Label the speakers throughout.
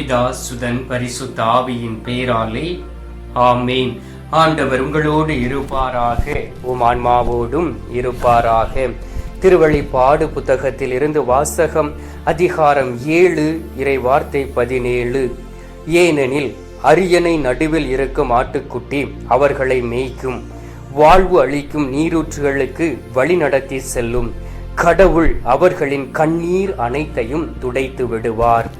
Speaker 1: பிதா சுதன் பரிசுத்த ஆவியின் பேராலே ஆமேன். ஆண்டவர் உங்களோடு இருப்பாராக உம் ஆன்மாவோடும் இருப்பாராக. திருவழிப்பாடு புத்தகத்தில் இருந்து வாசகம் அதிகாரம் ஏழு இறை வார்த்தை பதினேழு. ஏனெனில் அரியணை நடுவில் இருக்கும் ஆட்டுக்குட்டி அவர்களை மேய்க்கும். வாழ்வு அளிக்கும் நீரூற்றுகளுக்கு வழி நடத்தி செல்லும். கடவுள் அவர்களின் கண்ணீர் அனைத்தையும் துடைத்து விடுவார்.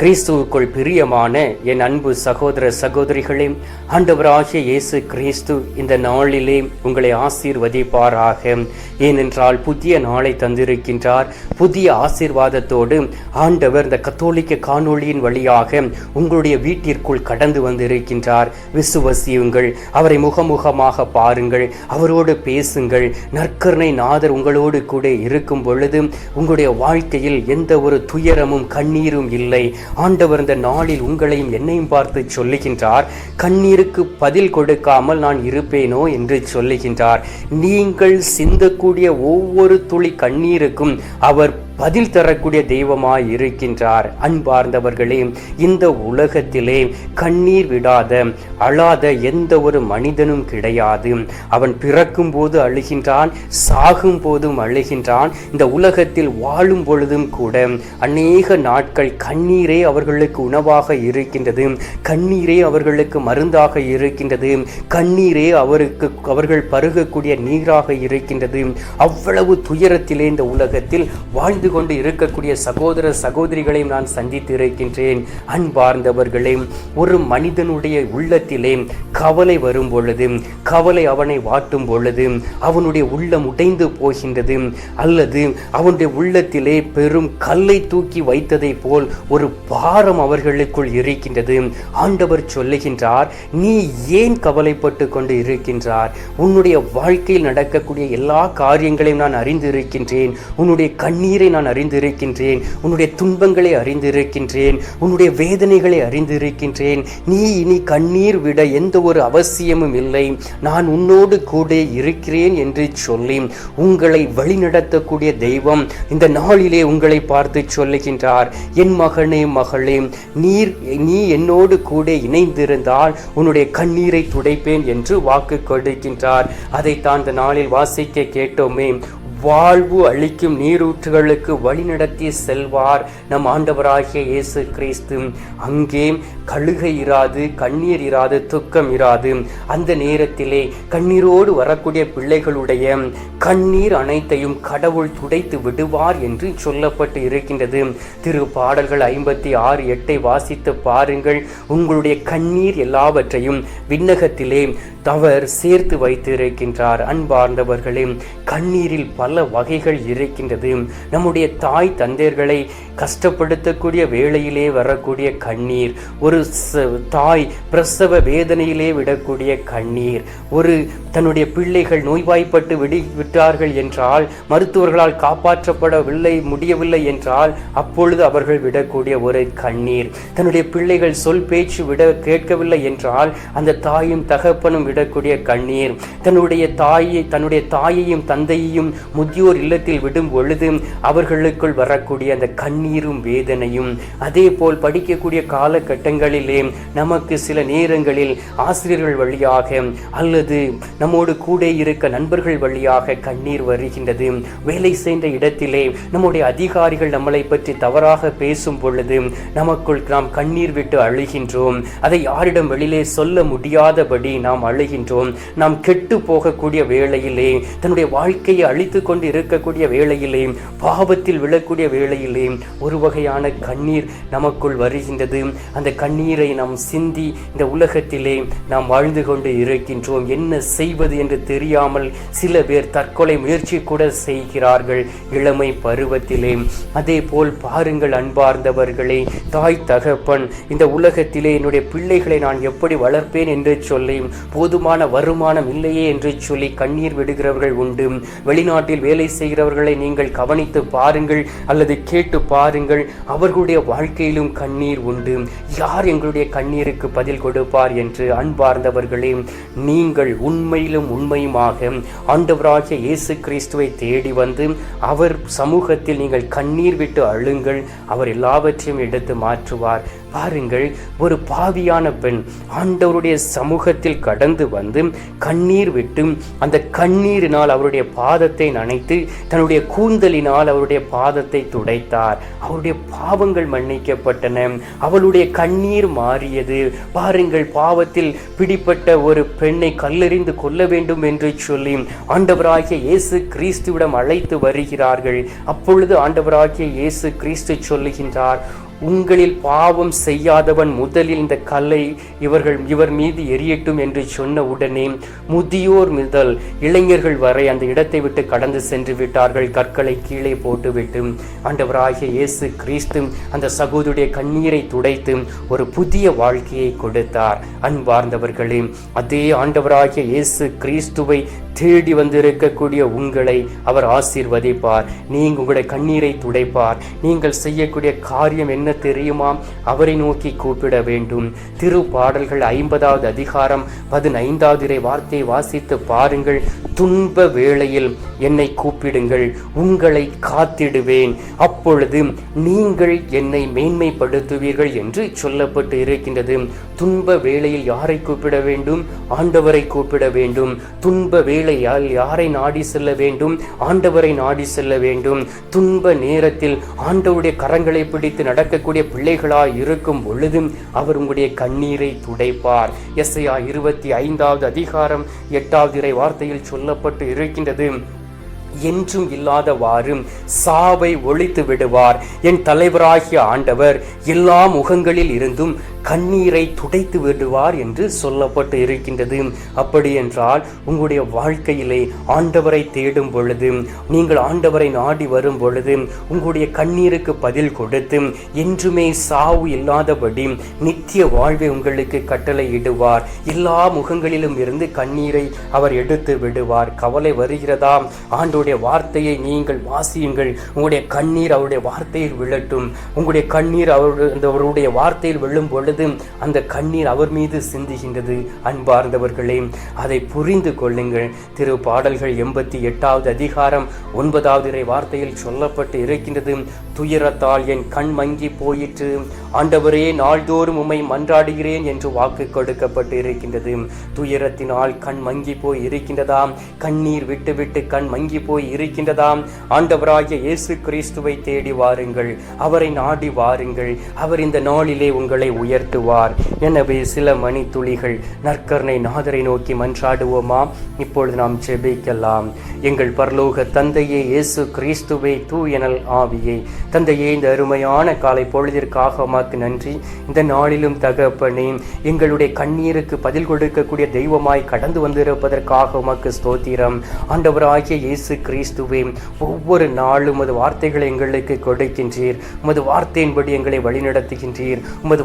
Speaker 1: கிறிஸ்துவுக்குள் பிரியமான என் அன்பு சகோதர சகோதரிகளே ஆண்டவராகிய இயேசு கிறிஸ்து இந்த நாளிலே உங்களை ஆசீர்வதிப்பாராக. ஏனென்றால் புதிய நாளை தந்திருக்கின்றார். புதிய ஆசீர்வாதத்தோடு ஆண்டவர் இந்த கத்தோலிக்க காணொளியின் வழியாக உங்களுடைய வீட்டிற்குள் கடந்து வந்திருக்கின்றார். விசுவசியுங்கள் அவரை முகமுகமாக பாருங்கள் அவரோடு பேசுங்கள். நற்கருணை நாதர் உங்களோடு கூட இருக்கும் பொழுது உங்களுடைய வாழ்க்கையில் எந்த ஒரு துயரமும் கண்ணீரும் இல்லை. ஆண்டவர் இந்த நாளில் உங்களையும் என்னையும் பார்த்து சொல்லுகின்றார் கண்ணீருக்கு பதில் கொடுக்காமல் நான் இருப்பேனோ? என்று சொல்லுகின்றார். நீங்கள் சிந்தக்கூடிய ஒவ்வொரு துளி கண்ணீருக்கும் அவர் பதில் தரக்கூடிய தெய்வமாய் இருக்கின்றார் அன்பார்ந்தவர்களே இந்த உலகத்திலே கண்ணீர் விடாத அழாத எந்த ஒரு மனிதனும் கிடையாது. அவன் பிறக்கும் போது அழுகின்றான் சாகும் போதும் அழுகின்றான் இந்த உலகத்தில் வாழும் பொழுதும் கூட அநேக நாட்கள் கண்ணீரே அவர்களுக்கு உணவாக இருக்கின்றது கண்ணீரே அவர்களுக்கு மருந்தாக இருக்கின்றது கண்ணீரே அவருக்கு அவர்கள் பருகக்கூடிய நீராக இருக்கின்றது. அவ்வளவு துயரத்திலே இந்த உலகத்தில் வாழ்ந்து வாழ்ந்து கொண்டு இருக்கக்கூடிய சகோதர சகோதரிகளையும் நான் சந்தித்து இருக்கின்றேன் அன்பார்ந்தவர்களே ஒரு மனிதனுடைய உள்ளத்திலே கவலை வரும் பொழுது கவலை அவனை வாட்டும் பொழுது அவனுடைய உள்ளம் உடைந்து போகின்றது. அல்லது அவனுடைய உள்ளத்திலே பெரும் கல்லை தூக்கி வைத்ததை போல் ஒரு பாரம் அவர்களுக்குள் இருக்கின்றது. ஆண்டவர் சொல்லுகின்றார் நீ ஏன் கவலைப்பட்டு கொண்டு இருக்கின்றார் உன்னுடைய வாழ்க்கையில் நடக்கக்கூடிய எல்லா காரியங்களையும் நான் அறிந்திருக்கின்றேன். உன்னுடைய கண்ணீரை நான் அறிந்திருக்கின்றேன். உன்னுடைய துன்பங்களை அறிந்திருக்கின்றேன். உன்னுடைய வேதனைகளை அறிந்திருக்கின்றேன். நீ இனி கண்ணீர் விட எந்த ஒரு அவசியமும் இல்லை. நான் உன்னோடு கூட இருக்கிறேன் என்று சொல்லி உங்களை வழிநடத்தக்கூடிய தெய்வம் இந்த நாளிலே உங்களை பார்த்து சொல்லுகின்றார். என் மகனே மகளே நீர் நீ என்னோடு கூட இணைந்திருந்தால் உன்னுடைய கண்ணீரை துடைப்பேன் என்று வாக்கு கொடுக்கின்றார். அதைத்தான் இந்த நாளில் வாசிக்க கேட்டோமே. வாழ்வு அளிக்கும் நீரூற்றுகளுக்கு வழிநடத்தி செல்வார் நம் ஆண்டவராகிய இயேசு கிறிஸ்து. அங்கே கழுகை இராது கண்ணீர் இராது துக்கம் இராது. அந்த நேரத்திலே கண்ணீரோடு வரக்கூடிய பிள்ளைகளுடைய கண்ணீர் அனைத்தையும் கடவுள் துடைத்து விடுவார் என்று சொல்லப்பட்டு இருக்கின்றது. திரு பாடல்கள் ஐம்பத்தி ஆறு எட்டை வாசித்து பாருங்கள். உங்களுடைய கண்ணீர் எல்லாவற்றையும் விண்ணகத்திலே தவர் சேர்த்து வைத்திருக்கின்றார் அன்பார்ந்தவர்களே கண்ணீரில் பல வகைகள் இருக்கின்றது. நம்முடைய தாய் தந்தையர்களை கஷ்டப்படுத்தக்கூடிய வேளையிலே வரக்கூடிய கண்ணீர் ஒரு தாய் பிரசவ வேதனையிலே விடக்கூடிய கண்ணீர் ஒரு தன்னுடைய பிள்ளைகள் நோய்வாய்ப்பட்டு விடி விட்டார்கள் என்றால் மருத்துவர்களால் காப்பாற்றப்படவில்லை முடியவில்லை என்றால் அப்பொழுது அவர்கள் விடக்கூடிய ஒரு கண்ணீர். தன்னுடைய பிள்ளைகள் சொல் பேச்சு விட கேட்கவில்லை என்றால் அந்த தாயும் தகப்பனும் விடக்கூடிய கண்ணீர். தன்னுடைய தாயை தன்னுடைய தாயையும் தந்தையையும் முதியோர் இல்லத்தில் விடும் பொழுது அவர்களுக்குள் வரக்கூடிய அந்த கண்ணீரும் வேதனையும் அதே போல் படிக்கக்கூடிய காலகட்டங்களிலே நமக்கு சில நேரங்களில் ஆசிரியர்கள் வழியாக அல்லது நம்மோடு கூட இருக்க நண்பர்கள் வழியாக கண்ணீர் வருகின்றது. வேலை செய்த இடத்திலே நம்முடைய அதிகாரிகள் நம்மளை பற்றி தவறாக பேசும் பொழுது நமக்குள் நாம் கண்ணீர் விட்டு அழுகின்றோம். அதை யாரிடம் வெளியிலே சொல்ல முடியாதபடி நாம் அழு அழுகின்றோம் நாம் கெட்டு போகக்கூடிய வேளையிலே தன்னுடைய வாழ்க்கையை அழித்து கொண்டு இருக்கக்கூடிய வேளையிலே பாவத்தில் விழக்கூடிய வேளையிலே ஒரு வகையான கண்ணீர் நமக்குள் வருகின்றது. அந்த கண்ணீரை நாம் சிந்தி இந்த உலகத்திலே நாம் வாழ்ந்து கொண்டு இருக்கின்றோம். என்ன செய்வது என்று தெரியாமல் சில பேர் தற்கொலை முயற்சி கூட செய்கிறார்கள் இளமை பருவத்திலே. அதே போல் பாருங்கள் அன்பார்ந்தவர்களே தாய் தகப்பன் இந்த உலகத்திலே என்னுடைய பிள்ளைகளை நான் எப்படி வளர்ப்பேன் என்று சொல்லி போது போதுமான வருமானம் இல்லையே என்று சொல்லி கண்ணீர் விடுகிறவர்கள் உண்டு. வெளிநாட்டில் வேலை செய்கிறவர்களை நீங்கள் கவனித்து பாருங்கள் அல்லது கேட்டு பாருங்கள். அவர்களுடைய வாழ்க்கையிலும் கண்ணீர் உண்டு. யார் எங்களுடைய கண்ணீருக்கு பதில் கொடுப்பார் என்று அன்பார்ந்தவர்களே நீங்கள் உண்மையிலும் உண்மையுமாக ஆண்டவராகிய இயேசு கிறிஸ்துவை தேடி வந்து அவர் சமூகத்தில் நீங்கள் கண்ணீர் விட்டு அழுங்கள். அவர் எல்லாவற்றையும் எடுத்து மாற்றுவார். பாருங்கள் ஒரு பாவியான பெண் ஆண்டவருடைய சமூகத்தில் கடந்து வந்து கண்ணீர் விட்டு அந்த கண்ணீரினால் அவருடைய பாதத்தை நனைத்து தன்னுடைய கூந்தலினால் அவருடைய பாதத்தை துடைத்தார். அவருடைய பாவங்கள் மன்னிக்கப்பட்டன. அவளுடைய கண்ணீர் மாறியது. பாருங்கள் பாவத்தில் பிடிப்பட்ட ஒரு பெண்ணை கல்லெறிந்து கொள்ள வேண்டும் என்று சொல்லி ஆண்டவராகிய இயேசு கிறிஸ்துவிடம் அழைத்து வருகிறார்கள். அப்பொழுது ஆண்டவராகிய இயேசு கிறிஸ்து சொல்லுகின்றார் உங்களில் பாவம் செய்யாதவன் முதலில் இந்த கல்லை இவர்கள் இவர் மீது எரியட்டும் என்று சொன்ன உடனே முதியோர் முதல் இளைஞர்கள் வரை அந்த இடத்தை விட்டு கடந்து சென்று விட்டார்கள். கற்களை கீழே போட்டுவிட்டு ஆண்டவராகிய இயேசு கிறிஸ்து அந்த சகோதரிய கண்ணீரை துடைத்து ஒரு புதிய வாழ்க்கையை கொடுத்தார். அன்பார்ந்தவர்களே அதே ஆண்டவராகிய இயேசு கிறிஸ்துவை தேடி வந்திருக்கக்கூடிய உங்களை அவர் ஆசீர்வதிப்பார். நீங்கள் உங்களுடைய கண்ணீரை துடைப்பார். நீங்கள் செய்யக்கூடிய காரியம் என்ன என்ன தெரியுமா? அவரை நோக்கி கூப்பிட வேண்டும். திரு பாடல்கள் ஐம்பதாவது அதிகாரம் பதினைந்தாவது இறை வார்த்தையை வாசித்து பாருங்கள். துன்ப வேளையில் என்னை கூப்பிடுங்கள். உங்களை காத்திடுவேன். அப்பொழுது நீங்கள் என்னை மேன்மைப்படுத்துவீர்கள் என்று சொல்லப்பட்டு இருக்கின்றது. துன்ப வேளையில் யாரை கூப்பிட வேண்டும்? ஆண்டவரை கூப்பிட வேண்டும். துன்ப வேளையால் யாரை நாடி செல்ல வேண்டும்? ஆண்டவரை நாடி செல்ல வேண்டும். துன்ப நேரத்தில் ஆண்டவருடைய கரங்களை பிடித்து நடக்க இருக்கக்கூடிய பிள்ளைகளாய் இருக்கும் பொழுதும் அவர் உங்களுடைய கண்ணீரை துடைப்பார். எஸ்ஐயா இருபத்தி ஐந்தாவது அதிகாரம் எட்டாவது இறை வார்த்தையில் சொல்லப்பட்டு இருக்கின்றது. என்றும் இல்லாதவாறும் சாவை ஒழித்து விடுவார். என் தலைவராகிய ஆண்டவர் எல்லா முகங்களில் இருந்தும் கண்ணீரை துடைத்து விடுவார் என்று சொல்லப்பட்டு இருக்கின்றது. அப்படி என்றால் உங்களுடைய வாழ்க்கையிலே ஆண்டவரை தேடும் பொழுது நீங்கள் ஆண்டவரை நாடி வரும் பொழுது உங்களுடைய கண்ணீருக்கு பதில் கொடுத்து என்றுமே சாவு இல்லாதபடி நித்திய வாழ்வை உங்களுக்கு கட்டளை இடுவார் எல்லா முகங்களிலும் இருந்து கண்ணீரை அவர் எடுத்து விடுவார். கவலை வருகிறதா? ஆண்டோடைய வார்த்தையை நீங்கள் வாசியுங்கள். உங்களுடைய கண்ணீர் அவருடைய வார்த்தையில் விழட்டும். உங்களுடைய கண்ணீர் அவருடைய அவருடைய வார்த்தையில் விழும் பொழுது அந்த கண்ணீர் அவர் மீது சிந்துகின்றது அன்பார்ந்தவர்களே. அதை புரிந்து கொள்ளுங்கள். திரு பாடல்கள் எண்பத்தி எட்டாவது அதிகாரம் ஒன்பதாவது இறை வார்த்தையில் சொல்லப்பட்டு இருக்கின்றது. துயரத்தால் என் கண் மங்கி போயிற்று. ஆண்டவரே நாள்தோறும் உம்மை மன்றாடுகிறேன் என்று வாக்கு கொடுக்கப்பட்டு இருக்கின்றது. துயரத்தினால் கண் மங்கி போய் இருக்கின்றதாம் கண்ணீர் விட்டு விட்டு கண் மங்கி போய் இருக்கின்றதாம் ஆண்டவராகிய இயேசு கிறிஸ்துவை தேடி வாருங்கள். அவரை நாடி வாருங்கள். அவர் இந்த நாளிலே உங்களை உயர்த்துவார் எனவே சில மணி துளிகள் நற்கர்ணை நாதரை நோக்கி மன்றாடுவோமா? இப்பொழுது நாம் செபிக்கலாம் எங்கள் பரலோக தந்தையே இயேசு கிறிஸ்துவை தூயனல் ஆவியே. தந்தையே இந்த அருமையான காலை பொழுதிற்காக உமக்கு நன்றி. இந்த நாளிலும் தகப்பனே எங்களுடைய கண்ணீருக்கு பதில் கொடுக்கக்கூடிய தெய்வமாய் கடந்து வந்திருப்பதற்காக உமக்கு ஸ்தோத்திரம். ஆண்டவராகிய இயேசு கிறிஸ்துவே ஒவ்வொரு நாளும் உமது வார்த்தைகளை எங்களுக்கு கொடுக்கின்றீர். உமது வார்த்தையின்படி எங்களை வழிநடத்துகின்றீர். உமது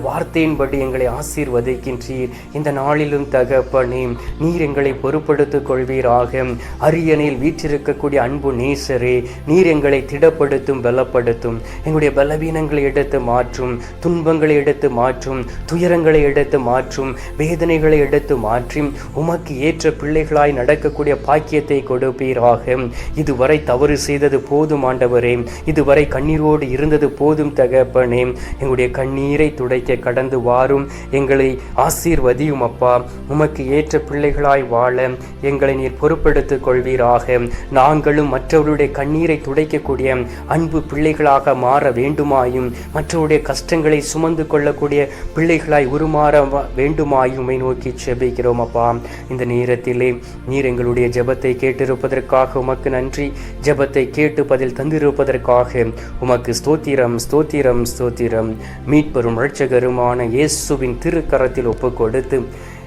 Speaker 1: வார்த்தையின்படி எங்களை ஆசீர்வதிக்கின்றீர். இந்த நாளிலும் தகப்பனே நீர் எங்களை பொறுப்படுத்திக் கொள்வீராக. அரியணையில் வீற்றிருக்கக்கூடிய அன்பு நேசரே நீர் எங்களை திடப்படுத்தும் பலப்படுத்தும். எங்களுடைய பலவீனங்களை எடுத்து மாற்றும் துன்பங்களை எடுத்து மாற்றும் துயரங்களை எடுத்து மாற்றும் வேதனைகளை எடுத்து மாற்றி உமக்கு ஏற்ற பிள்ளைகளாய் நடக்கக்கூடிய பாக்கியத்தை கொடுப்பீராக. இதுவரை தவறு செய்தது போதும் ஆண்டவரே. இதுவரை கண்ணீரோடு இருந்தது போதும் தகப்பனே. எங்களுடைய கண்ணீரை துடைக்க கடந்த வாரும். எங்களை ஆசீர்வதியும் அப்பா. உமக்கு ஏற்ற பிள்ளைகளாய் வாழ எங்களை நீர் பொறுப்படுத்திக் கொள்வீராக. நாங்களும் மற்றவருடைய கண்ணீரை துடைக்கக்கூடிய அன்பு பிள்ளைகளாக மாற வேண்டுமாயும் மற்றவருடைய கஷ்டங்களை சுமந்து கொள்ளக்கூடிய பிள்ளைகளாய் உருமாற வேண்டுமாயும் நோக்கி செபிக்கிறோம் அப்பா. இந்த நேரத்திலே நீர் எங்களுடைய ஜெபத்தை கேட்டிருப்பதற்காக உமக்கு நன்றி. ஜெபத்தை கேட்டு பதில் தந்திருப்பதற்காக உமக்கு ஸ்தோத்திரம் ஸ்தோத்திரம் ஸ்தோத்திரம். மீட்பெரும் இரட்சகருமான இயேசுவின் திருக்கரத்தில் ஒப்பு கொடுத்து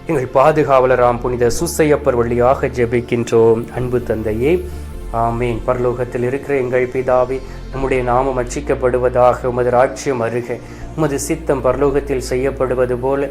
Speaker 1: எங்கள் பாதுகாவலராம் புனித சுசையப்பர் வழியாக ஜெபிக்கின்றோம். அன்பு தந்தையே ஆமேன். பரலோகத்தில் இருக்கிற எங்கள் பிதாவே நம்முடைய நாமம் அச்சிக்கப்படுவதாக உமது ராஜ்யம் அருக. உமது சித்தம் பரலோகத்தில் செய்யப்படுவது போல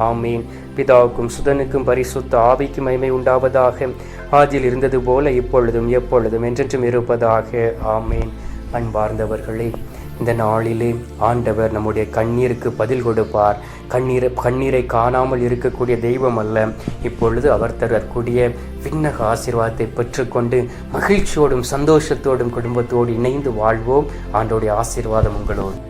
Speaker 1: ஆமீன். பிதாவுக்கும் சுதனுக்கும் பரிசுத்த ஆவிக்கும் மைமை உண்டாவதாக. ஆதியில் இருந்தது போல இப்பொழுதும் எப்பொழுதும் என்றென்றும் இருப்பதாக. ஆமீன். அன்பார்ந்தவர்களே இந்த நாளிலே ஆண்டவர் நம்முடைய கண்ணீருக்கு பதில் கொடுப்பார். கண்ணீரை கண்ணீரை காணாமல் இருக்கக்கூடிய தெய்வம் அல்ல. இப்பொழுது அவர் தரக்கூடிய விண்ணக ஆசீர்வாதத்தை பெற்றுக்கொண்டு மகிழ்ச்சியோடும் சந்தோஷத்தோடும் குடும்பத்தோடு இணைந்து வாழ்வோம். ஆண்டோடைய ஆசீர்வாதம் உங்களோடு.